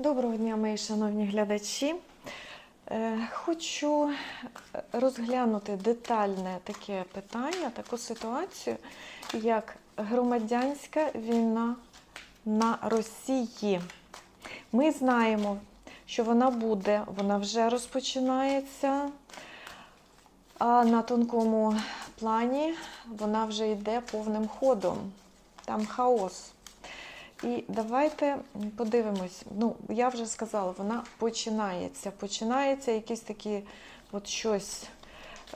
Доброго дня, мої шановні глядачі. Е, Хочу розглянути детальне таке питання, таку ситуацію, як громадянська війна на Росії. Ми знаємо, що вона буде, вона вже розпочинається, а на тонкому плані вона вже йде повним ходом. Там хаос. І давайте подивимось. Ну, я вже сказала, вона починається. Починається якісь такі от щось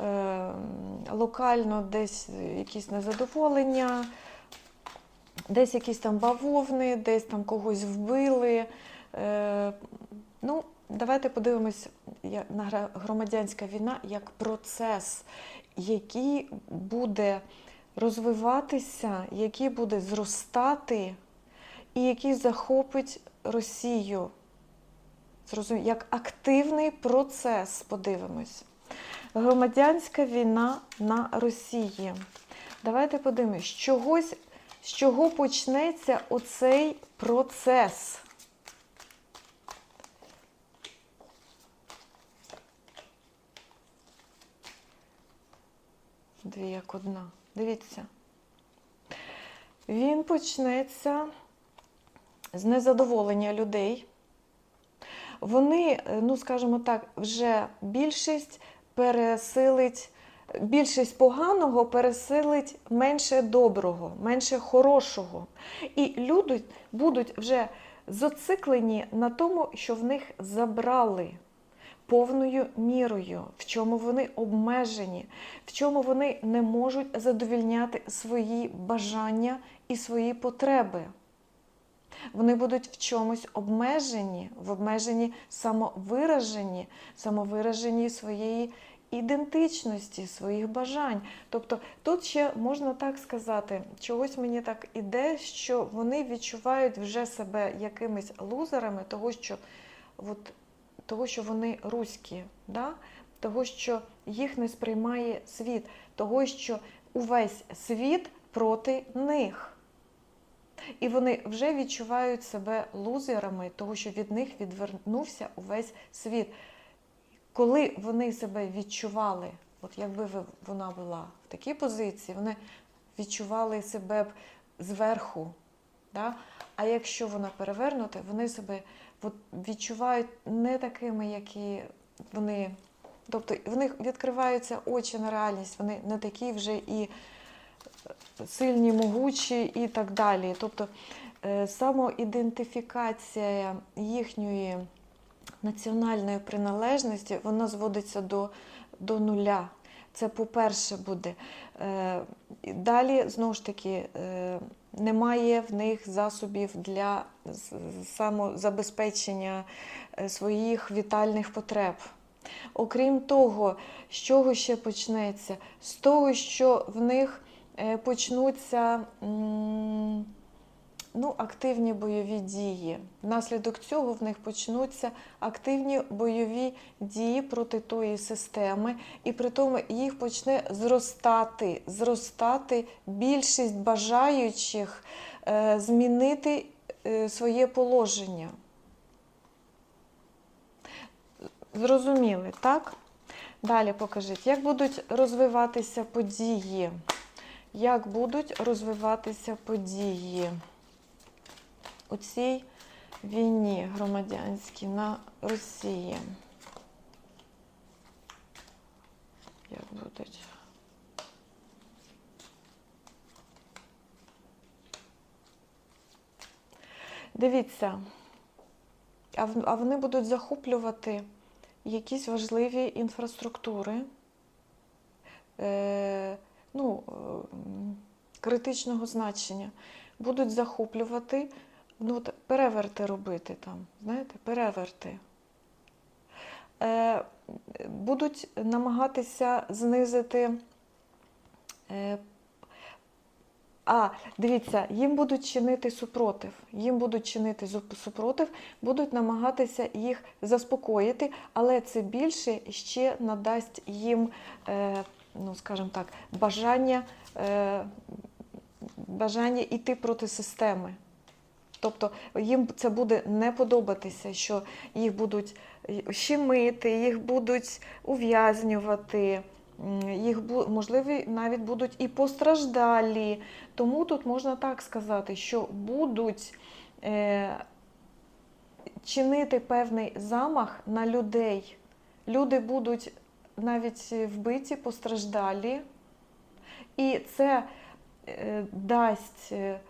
е, локально, десь якісь незадоволення, десь якісь там бавовни, десь там когось вбили. Е, ну, давайте подивимось я- на громадянська війна як процес, який буде розвиватися, який буде зростати і який захопить Росію. Зрозумі- Як активний процес, подивимось. Громадянська війна на Росії. Давайте подивимось, чогось, з чого почнеться оцей процес. Дві як одна. Дивіться. Він почнеться з незадоволення людей. Вони, е, ну скажімо так, вже більшість пересилить, більшість поганого пересилить менше доброго, менше хорошого. І люди будуть вже зациклені на тому, що в них забрали повною мірою, в чому вони обмежені, в чому вони не можуть задовільняти свої бажання і свої потреби. Вони будуть в чомусь обмежені, в обмеженні самовираженні, самовираженні своєї ідентичності, своїх бажань. Тобто тут ще можна так сказати, чогось мені так іде, що вони відчувають вже себе якимись лузерами, того, що, от, того, що вони руські, да? того, що їх не сприймає світ, того, що увесь світ проти них. І вони вже відчувають себе лузерами, того, що від них відвернувся увесь світ. Коли вони себе відчували, от якби вона була в такій позиції, вони відчували себе б зверху. Да? А якщо вона перевернута, вони себе відчувають не такими, які вони. Тобто в них відкриваються очі на реальність, вони не такі вже і сильні, могучі і так далі. Тобто е, самоідентифікація їхньої національної приналежності, вона зводиться до, до нуля. Це по-перше буде. Е, Далі, знову ж таки, е, немає в них засобів для самозабезпечення своїх вітальних потреб. Окрім того, з чого ще почнеться? З того, що в них почнуться ну, активні бойові дії. Внаслідок цього в них почнуться активні бойові дії проти тої системи, і при тому їх почне зростати, зростати більшість бажаючих е, змінити е, своє положення. Зрозуміли, так? Далі покажіть, як будуть розвиватися події. Як будуть розвиватися події у цій війні громадянській на Росії? Як будуть? Дивіться, а вони будуть захоплювати якісь важливі інфраструктури, е, ну, е, критичного значення, будуть захоплювати, ну, переверти робити там, знаєте, переверти. Е, будуть намагатися знизити. Е, а, дивіться, їм будуть чинити супротив. Їм будуть чинити супротив, будуть намагатися їх заспокоїти, але це більше ще надасть їм, е, ну скажімо так, бажання, е, бажання йти проти системи. Тобто їм це буде не подобатися, що їх будуть щемити, їх будуть ув'язнювати, їх можливо навіть будуть і постраждалі. Тому тут можна так сказати, що будуть е, чинити певний замах на людей. Люди будуть навіть вбиті, постраждалі, і це е, дасть е,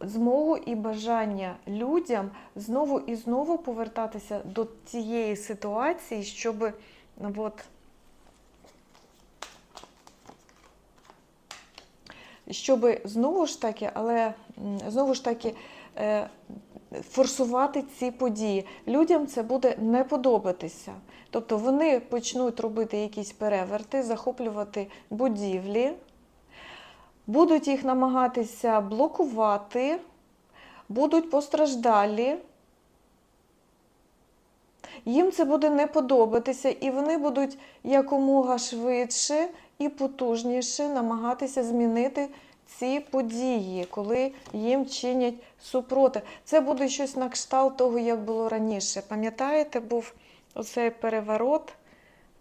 змогу і бажання людям знову і знову повертатися до тієї ситуації, щоб от, щоб знову ж таки, але знову ж таки е, форсувати ці події. Людям це буде не подобатися. Тобто вони почнуть робити якісь переверти, захоплювати будівлі, будуть їх намагатися блокувати, будуть постраждалі. Їм це буде не подобатися, і вони будуть якомога швидше і потужніше намагатися змінити ці події, коли їм чинять супротив. Це буде щось на кшталт того, як було раніше. Пам'ятаєте, був оцей переворот,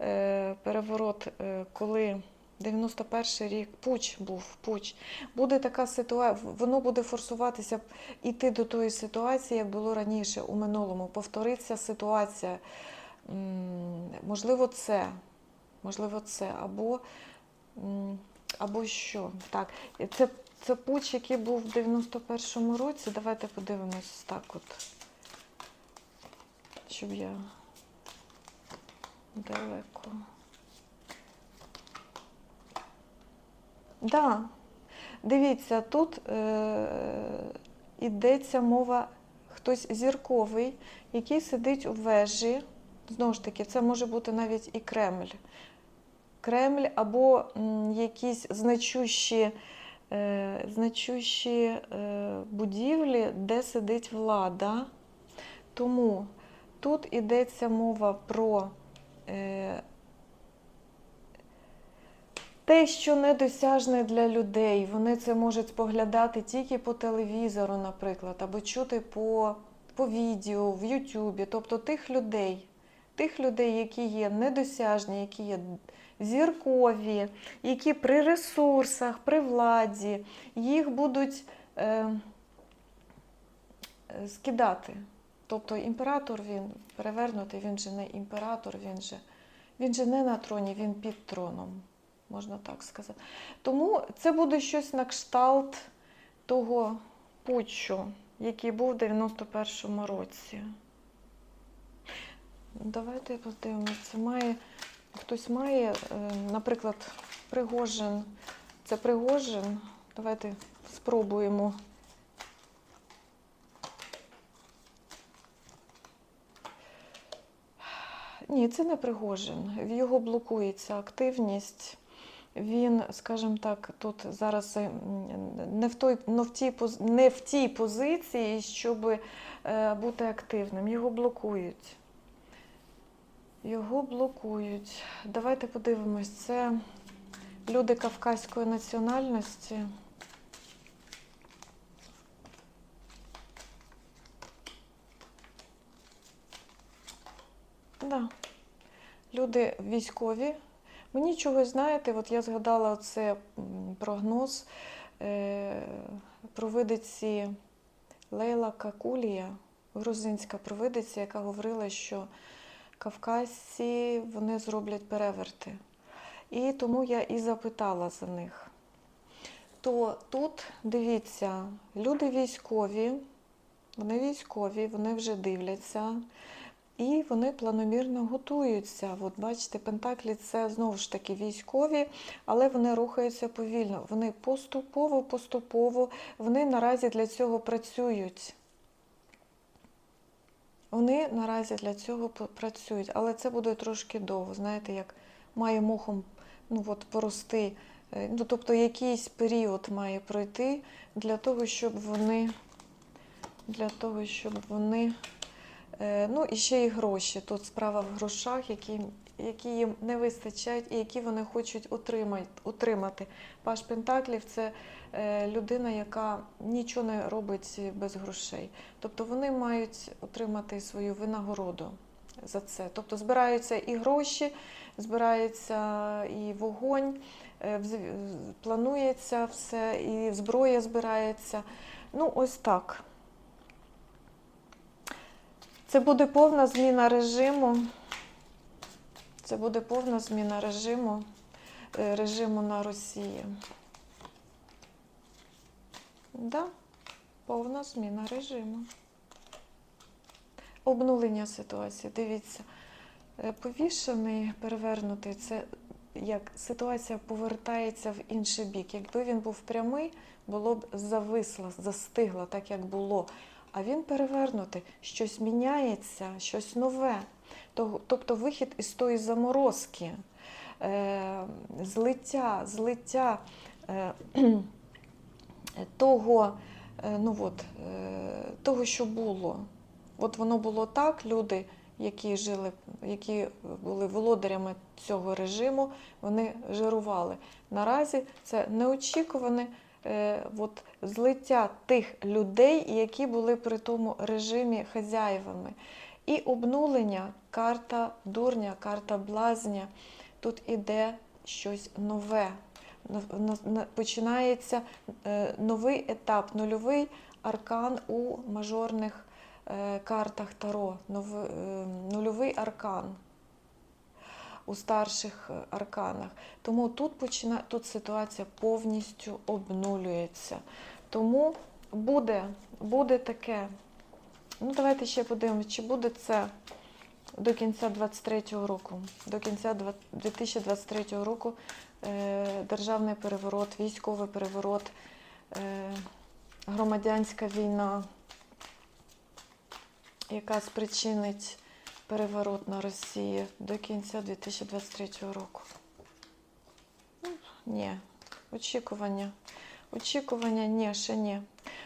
е, переворот, е, коли 91 рік пуч був пуч. Буде така ситуація, воно буде форсуватися іти до тої ситуації, як було раніше у минулому. Повториться ситуація. Можливо, це. Можливо, це. Або, або що. Так, це, це пуч, який був в 91-му році. Давайте подивимось так от. Щоб я далеко. Да. Дивіться, тут е, йдеться мова хтось зірковий, який сидить у вежі. Знову ж таки, це може бути навіть і Кремль. Кремль або якісь значущі, е, значущі е, будівлі, де сидить влада. Тому тут йдеться мова про е, те, що недосяжне для людей, вони це можуть споглядати тільки по телевізору, наприклад, або чути по, по відео, в Ютубі. Тобто тих людей, тих людей, які є недосяжні, які є зіркові, які при ресурсах, при владі, їх будуть е, е, скидати. Тобто імператор він перевернутий, він же не імператор, він же, він же не на троні, він під троном можна так сказати. Тому це буде щось на кшталт того путчу, який був в 91-му році. Давайте подивимося. Має, хтось має, е, наприклад, Пригожин. Це Пригожин. Давайте спробуємо. Ні, це не Пригожин. В його блокується активність. Він, скажімо так, тут зараз е, не в той, не в тій, не в тій позиції, щоб е, бути активним. Його блокують. Його блокують. Давайте подивимось. Це люди кавказької національності. Да. Люди військові. Мені чогось, знаєте, от я згадала це прогноз е, провидиці Лейла Какулія, грузинська провидиця, яка говорила, що кавказці вони зроблять переверти. І тому я і запитала за них. То тут дивіться, люди військові, вони військові, вони вже дивляться. І вони планомірно готуються. От бачите, Пентаклі це знову ж таки військові, але вони рухаються повільно. Вони поступово, поступово, вони наразі для цього працюють. Вони наразі для цього працюють, але це буде трошки довго. Знаєте, як має мохом ну, от, порости. Е, Ну, тобто якийсь період має пройти для того, щоб вони, для того, щоб вони Е, Ну і ще й гроші. Тут справа в грошах, які, які їм не вистачають і які вони хочуть утримати. Паш Пентаклів це е, людина, яка нічого не робить без грошей. Тобто вони мають отримати свою винагороду за це. Тобто збираються і гроші, збирається і вогонь, е, планується все, і зброя збирається. Ну, ось так. Це буде повна зміна режиму. Це буде повна зміна режиму, е, режиму на Росії. Да, повна зміна режиму. Обнулення ситуації. Дивіться, е, повішений, перевернутий це як ситуація повертається в інший бік. Якби він був прямий, було б зависло, застигло, так як було. А він перевернутий, щось міняється, щось нове. Того- Тобто вихід із тої заморозки, е, злиття, злиття е, того, е, ну от, того, що було. От воно було так, люди, які жили, які були володарями цього режиму, вони жирували. Наразі це неочікуване от, злиття тих людей, які були при тому режимі хазяєвами. І обнулення, карта дурня, карта блазня. Тут іде щось нове. На- на- на- Починається е, новий етап, нульовий аркан у мажорних е, картах Таро, е, нульовий аркан у старших арканах. Тому тут, почина... тут ситуація повністю обнулюється. Тому буде, буде таке. Ну, давайте ще подивимось, чи буде це до кінця 23-го року. До кінця 2023 року е, державний переворот, військовий переворот, е, громадянська війна, яка спричинить переворот на Росії до кінця 2023 року. Ну, ні, очікування. Очікування, ні, ще ні.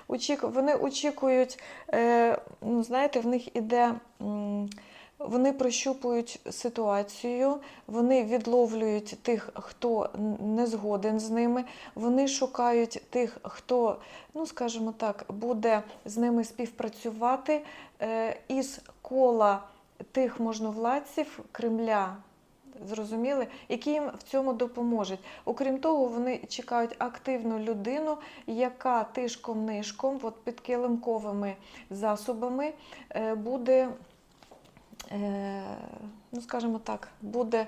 Очіку... Вони очікують, е, ну, знаєте, в них іде. м, Вони прощупують ситуацію, вони відловлюють тих, хто не згоден з ними, вони шукають тих, хто, ну скажімо так, буде з ними співпрацювати е, із кола тих можновладців Кремля. Зрозуміли, які їм в цьому допоможуть. Окрім того, вони чекають активну людину, яка тишком-нишком, от під килимковими засобами, е, буде, ну скажімо так, буде е,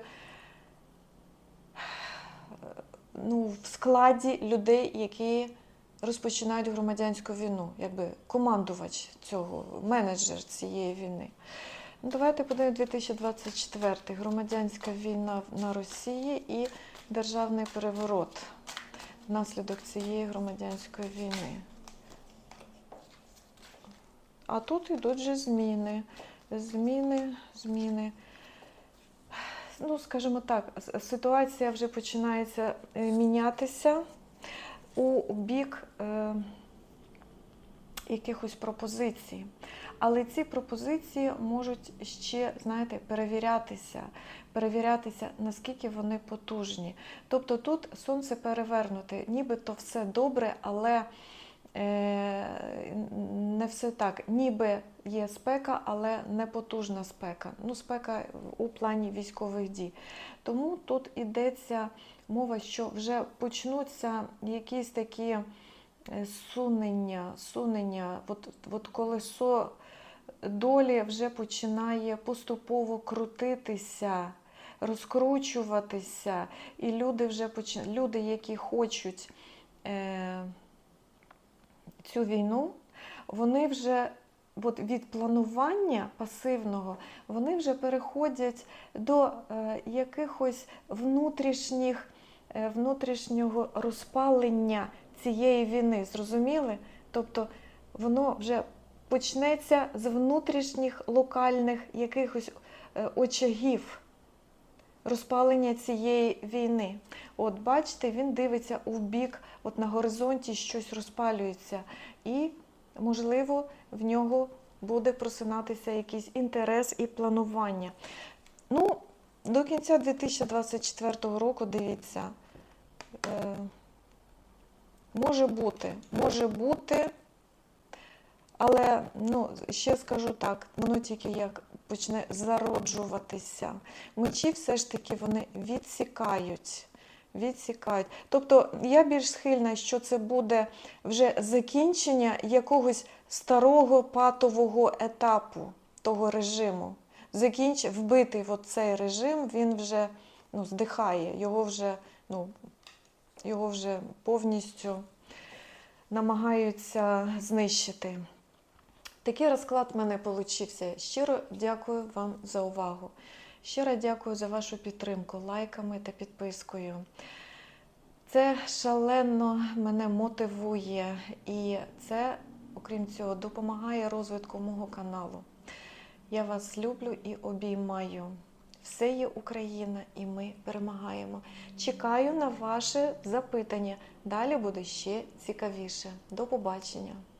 ну, в складі людей, які розпочинають громадянську війну, якби командувач цього, менеджер цієї війни. Ну, давайте подивимо 2024 громадянська війна на Росії і державний переворот внаслідок цієї громадянської війни. А тут йдуть же зміни. Зміни, зміни. Ну, скажімо так, ситуація вже починається е, мінятися у бік е, якихось пропозицій. Але ці пропозиції можуть ще, знаєте, перевірятися, перевірятися, наскільки вони потужні. Тобто тут сонце перевернуте, нібито все добре, але е, не все так. Ніби є спека, але не потужна спека. Ну, спека у плані військових дій. Тому тут йдеться мова, що вже почнуться якісь такі е, сунення, сунення, от, от колесо долі вже починає поступово крутитися, розкручуватися, і люди вже поч... люди, які хочуть е... цю війну, вони вже от від планування пасивного вони вже переходять до е, якихось внутрішніх, е, внутрішнього розпалення цієї війни. Зрозуміли? Тобто воно вже почнеться з внутрішніх локальних якихось е, очагів розпалення цієї війни. От бачите, він дивиться у бік, от на горизонті щось розпалюється, і, можливо, в нього буде просинатися якийсь інтерес і планування. Ну, До кінця 2024 року, дивіться, е, може бути, може бути, але ну, ще скажу так, воно тільки як почне зароджуватися. Мечі все ж таки вони відсікають. Відсікають. Тобто я більш схильна, що це буде вже закінчення якогось старого патового етапу того режиму. Закінч... Вбитий в цей режим, він вже ну, здихає, його вже, ну, його вже повністю намагаються знищити. Такий розклад в мене получився. Щиро дякую вам за увагу. Щиро дякую за вашу підтримку лайками та підпискою. Це шалено мене мотивує і це, окрім цього, допомагає розвитку мого каналу. Я вас люблю і обіймаю. Все є Україна, і ми перемагаємо. Чекаю на ваше запитання. Далі буде ще цікавіше. До побачення!